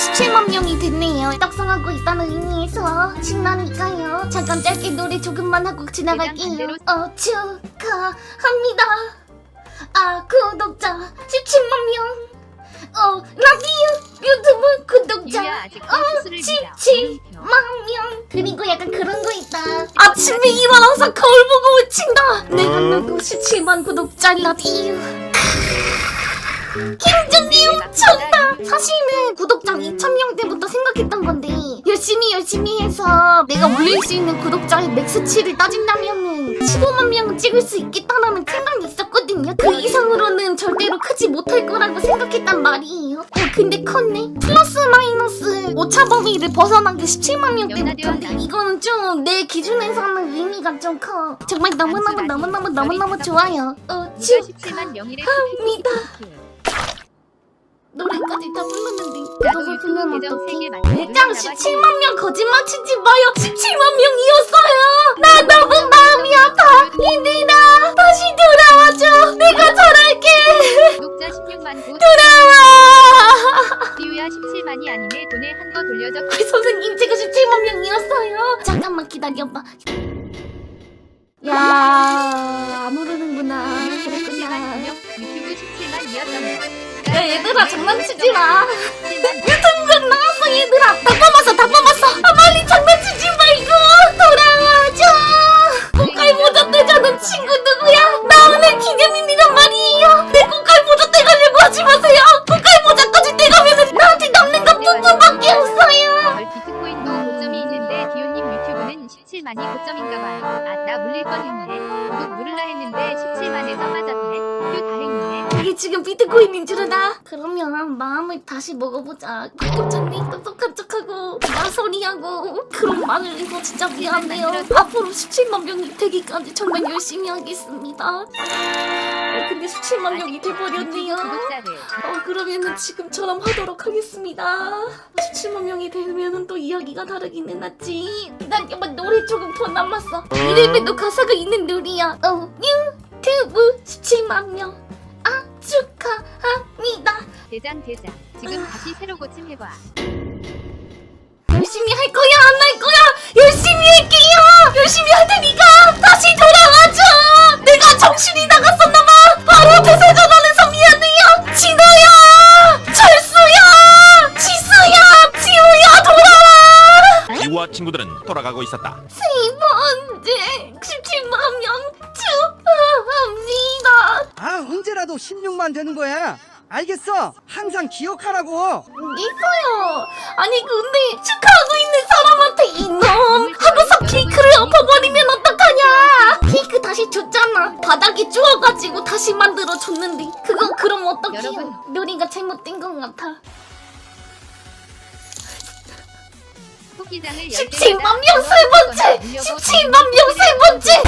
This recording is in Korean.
17만 명이 됐네요. 떡상하고 있다는 의미에서 신나니까요. 잠깐 짧게 노래 조금만 하고 지나갈게요. 어, 축하합니다. 아, 구독자 17만 명. 어, 라디오 유튜브 구독자 어, 수술을 믿어. 17만 명. 그리고 약간 그런 거 있다. 아침에 일어나서 거울 보고 외친다. 내가 누구 17만 구독자 라디오. 굉장히 엄청나. 사실은 구독자 2,000명 때부터 생각했던 건데 열심히 열심히 해서 내가 올릴 수 있는 구독자의 맥스치를 따진다면은 15만 명은 찍을 수 있겠다라는 생각이 있었거든요. 그 이상으로는 절대로 크지 못할 거라고 생각했단 말이에요. 어, 근데 컸네. 플러스 마이너스 오차 범위를 벗어난 게 17만 명 때부터인데 이거는 좀 내 기준에서는 의미가 좀 커. 정말 너무너무 너무너무 너무너무 좋아요. 어, 누가 쭉 17만 명이래 합니다. 노래까지 다 불렀는데 나도 유튜브 계정 어떡해 3개 만들고 대장 나가지. 17만 명 거짓말 치지 마요. 17만 명이었어요. 나 너무 마음이 아파. 얘들아 다시 돌아와줘. 내가 잘할게. 구독자 16만 구. 돌아와. 유야 17만이 아니네. 돈에 한 거 돌려줘. 아이, 선생님 제가 17만 명이었어요. 잠깐만 기다려봐. 야안 오르는구나. 17만 그랬구나 명 유튜브 17만이었던 야 얘들아 장난치지 마. 17만 유튜브 나왔어 얘들아 다 뽑았어 다 뽑았어. 아 빨리 장난치지 말고 돌아와줘. 꽃갈 모자 떼자는 친구 누구야? 나 오늘 기념일이란 말이에요. 내 꽃갈 모자 떼가려고 하지 마세요. 꽃갈 모자까지 떼가면은 나한테 남는 건 뿜뿜밖에 없어요. 월 비트코인 도 고점이 있는데 디오님 유튜브는 17만이 고점인가 봐요. 아나 물릴 뻔 했네. 구독 누르라 했는데 17만에서 맞았네 이게 지금 비트코인인 줄 아나? 그러면 마음을 다시 먹어보자. 구독자님 똑똑한 척하고 나소리하고. 그런 말을 해서 진짜 미안해요. 앞으로 17만 명이 되기까지 정말 열심히 하겠습니다. 어, 근데 17만 명이 돼버렸네요. 어 그러면은 지금처럼 하도록 하겠습니다. 17만 명이 되면은 또 이야기가 하지. 난 이번 노래 조금 더 남았어. 이름에도 가사가 있는 노래야. 어 유튜브 17만 명 아, 축하합니다. 대장 대장 지금 다시 새로 고침 해봐 열심히 할 거야, 안 할 거야? 열심히 할게요! 열심히 할 테니까 다시 돌아와줘! 내가 정신이 나갔었나 봐! 바로 대세전환해서 미안해요! 진호야! 철수야! 지수야! 지우야, 돌아와! 이와 친구들은 돌아가고 있었다. 세 번째 17만 명. 아 언제라도 16만 되는 거야 알겠어 항상 기억하라고 있어요. 아니 근데 축하하고 있는 사람한테 이놈 하고서 케이크를 엎어버리면 어떡하냐? 케이크 다시 줬잖아. 바닥에 주워가지고 다시 만들어 줬는데 그거 그럼 어떡해요? 여러분. 요리가 잘못된 것 같아. 토끼장을 17만 명 세 번째, 17만 명 세 번째.